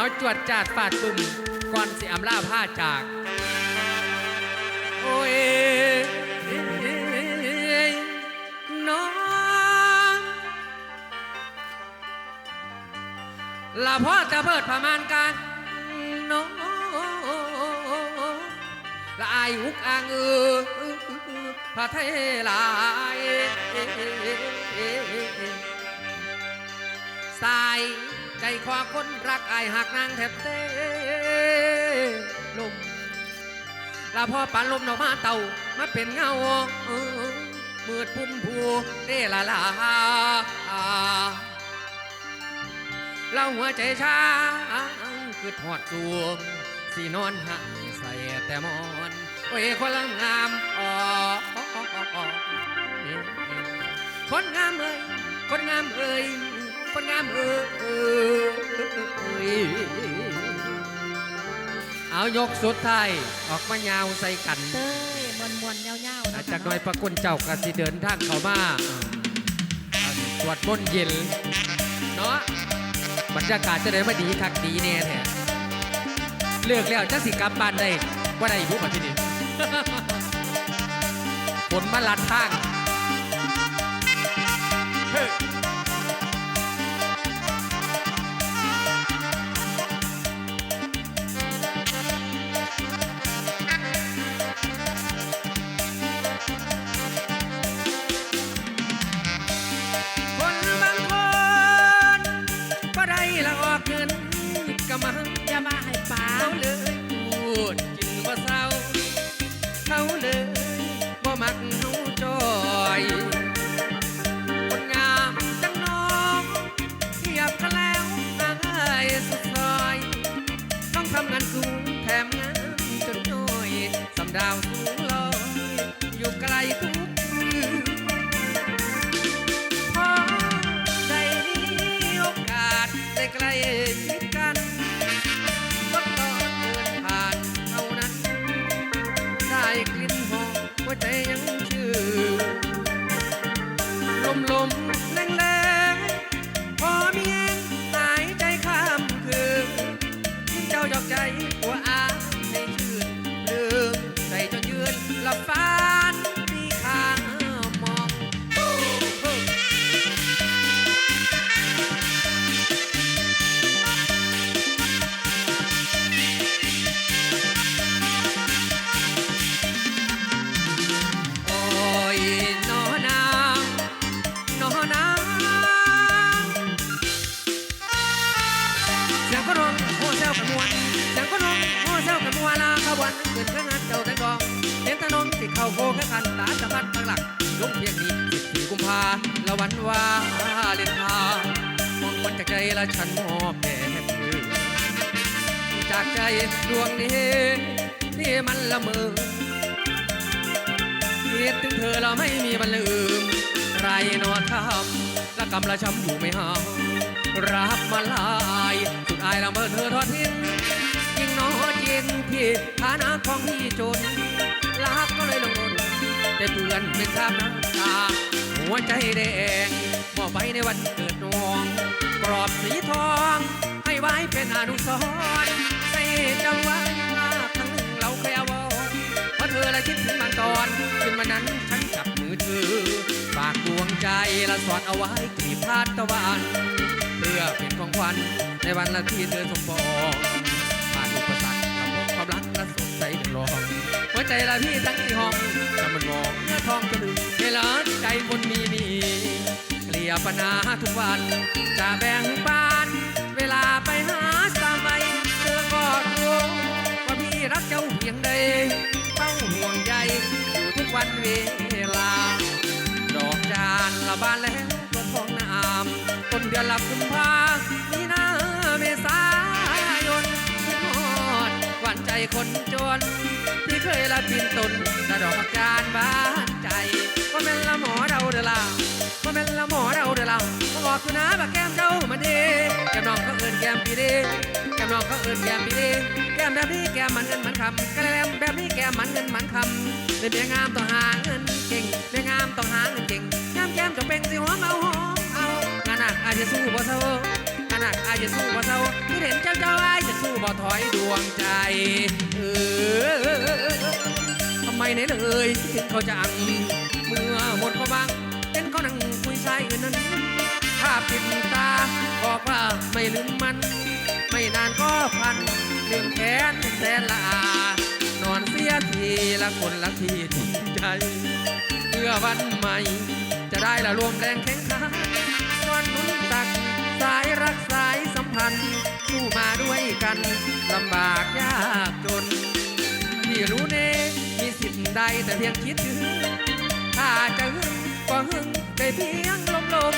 เอาจวดจาดฟาดปุ่มก่อนสิอำลาผ้าจาก โอ้ยน้องลาพ่อจะเพิดประมาณการน้องละอายอุกอ่างเออพระเทลายสาย ใจคว้าคนรักอายหักนางแทบเต้ลมลาพ่อปานลมดอกมาเต่ามาเป็นเงาเออมืดพุ่มพูเด้ละลาเราหัวใจช้าคือทอดสวงสีนอนหายใส่แต่มอนโอ้ยคนละงามอ๋อคนงามเอ้ยคนงามเอ้ย คนงามเอ้ยเอายกสุดท้ายออกมายาวใส่กันเต้ยมวนมวนๆเงาๆอานะจากน้อยประกุนเจ้ากสิเดินทางเข้ามาสวดมนต์เย็นเนาะบรรยากาศจะได้มาดีคักดีแน่แท้เลือกแล้วจะสิกลับบ้านได้ว่าได้ผู้มาที่นี่ฝนมาลัดทาง บ่เศร้าเขาเลยบ่มักเฮาจอยคนงามจังน้องเทียบกันแล้วอายสุดซอย ต้องทำงานสูง ลงเพียงนี้สิบสี่กุมภาละวันวาเลนทน์มองมันจากใจละฉันมอบแด่เธอจากใจดวงนี้ที่มันละเมอคิดถึงเธอเราไม่มีวันลืมไรนอนทำและกำละช้ำอยู่ไม่ห่างรับมาลายสุดอายละเมอเธอทอดทิ้งยิ่งน้อจริงพี่ฐานะของพี่จน แต่เพื่อนเป็นคราบน้ำตาหัวใจแดงมอบไปในวันเกิดน้อง กรอบสีทอง ให้ไว้เป็นอนุสรณ์ให้จำไว้ว่าครั้งหนึ่งเราเคยอาวรณ์เพราะเธอและคิดถึงมันตอนคืนวันนั้นฉันจับมือเธอฝากดวงใจและสอดเอาไว้กลีบทานตะวันเพื่อเป็นของขวัญในวันละที่เธอสมปองผ่านอุปสรรคกับความรักและสดใสเดือดร้อนหัวใจละพี่ตั้งที่ห้อง ทองจะลืมเวลาใจคนมีมี เกลี่ยปัญหาทุกวัน จะแบ่งปันเวลาไปหาสามใบเธอก็รู้ว่าพี่รักเจ้าเพียงใดเฝ้าห่วงใยอยู่ทุกวันเวลา ดอกจานละบานแล้วก็ท้องน้ำต้นเดือนละกุมภามีนาเมษายนคิดฮอดหวานใจคนจนที่เคยละพินตนละดอกจานบาน อเราเดอล่ะว่าเป็นละหมอเราเดอล่ะมาบอกคือนะว่าแก้มเจ้ามันดีแก้มน้องเขาเอินแก้มปีดีแก้มน้องเขาเอินแก้มปีดีแก้มแบบนี้แก้มมันเงินมันคำกระแลมแบบนี้แก้มมันเงินมันคำเป็นเมียงามต้องหาเงินเก่งเมียงามต้องหาเงินเก่งงามแก้มจะเป็นสิหอมเอาหอมเอางานหนักอาจจะสู้บ่เท่างานหนักอายจะสู้บ่เศร้าคือเห็นเจ้าเจ้าอายจะสู้บ่ถอยดวงใจ เออทำไมไหนเลยคิดถึงเขาจัง นนั้นภาพติดตาบอกว่าไม่ลืมมัน ไม่นานก็พันเรื่งแค้นแสนละอานอนเสียทีละคนละทีจริงใจเพื่อวันใหม่ จะได้ละรวมแรงแข่งขันนอนหนุนตักสายรักสายสัมพันธ์สู้มาด้วยกันลำบากยากจนที่รู้เน่มีสิทธิ์ใดแต่เพียงคิดถึงถ้าจะหึง ก็หึงได้เพียงลมลม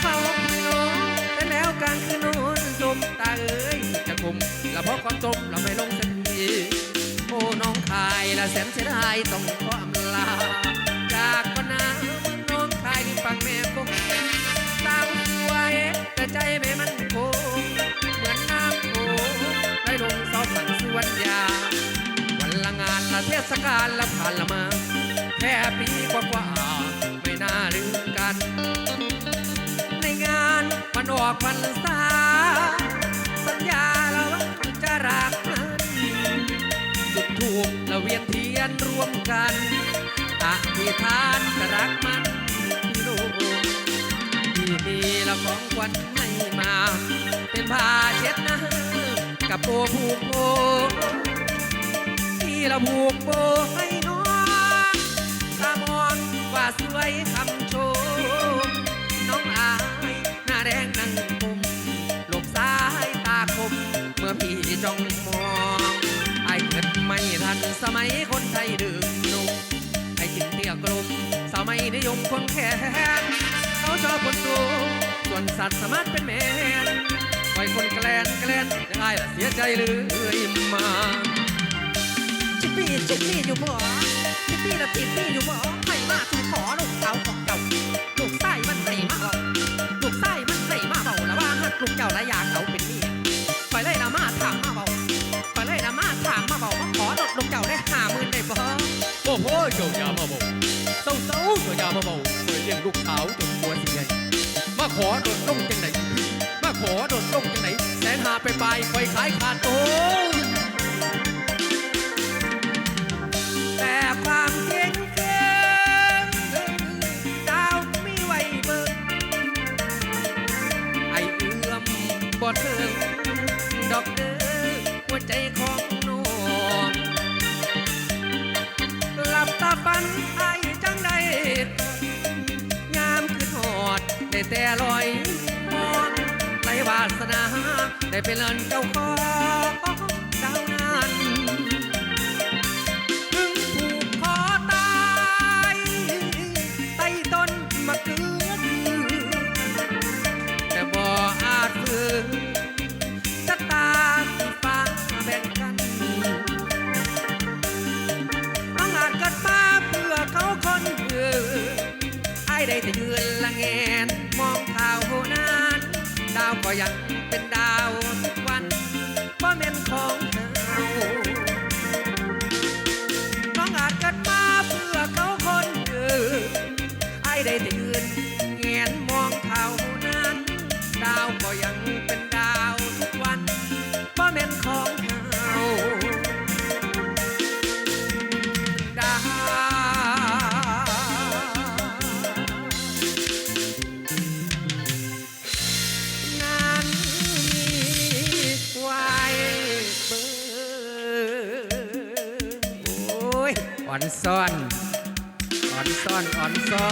เข้าไม่ลงแต่แล้วกลางคืนน้นจมตาเอ้ยจะคุมละเพราะความจมเราไม่ลงสักทีโอ้น้องคายละแสนเสียดายต้องขออำลาจากปนาเมืองน้องคายที่ฟังแม่คงสาวสวยแต่ใจไม่มันคงเหมือนน้ำโขงไหลลงซอกสันสวนยาวันละงานละเทศกาลละผ่านละมาแค่ปีกว่า น่าลืมกัน ในงานวันออกพรรษา สัญญาเราจะรักมันจุดถูกละเวียนเทียนรวมกันอธิษฐานจะรักมันที่ลูกที่มีละของขวัญให้มา เป็นผ้าเช็ดน้ากับโปผูกโบที่เราผูกโบให้ สวยคำโชม น้องอายหน้าแดงนั่งกลมหลบซ้ายตาคม เมื่อพี่จ้องมองไอ้เกิดไม่ทันสมัยคนไทยดื่มนมไอ้กินเตี้ยกลมสมัยนิยมควงแขนเขาชอบคนสูงส่วนสัตว์สามารถเป็นแมนปล่อยคนแกล้นแกล้นได้ละเสียใจเลยมาชิปปี้ชิปปี้อยู่บ่ชิปปี้ละชิปปี้อยู่บ่ มาสู่ขอลูกเขาของเจ้าลูกไส้มันไหลมาเราลูกไส้มันไหลมาเบาละว่าหักลูกเจ้าและอยากเขาเป็นเมียคอยเลยละมาถามมาเบาคอยเลยละมาถามมาเบามาขอลดลูกเจ้าได้ห้าหมื่นได้บ่โอ้โหเจ้าอย่ามาบอกเศร้าเศร้าเจ้าอย่ามาเบอกเคยเลี้ยงลูกสาวจนหัวสิใหญ่มาขอโดดลงจังไหนมาขอโดดลงจังไหนแสนหาไปไปคอยขายขาดโตแบ่ถึงดอกเด้อหัวใจของหนูหลับตาฝันไอจังได้ยามคือทอดได้แต่ลอยมองไรวาสนาได้เป็นเลินเจ้าของเจ้านั้น ดา ซ่อนอ่อนซ่อนอ่อนซ่อน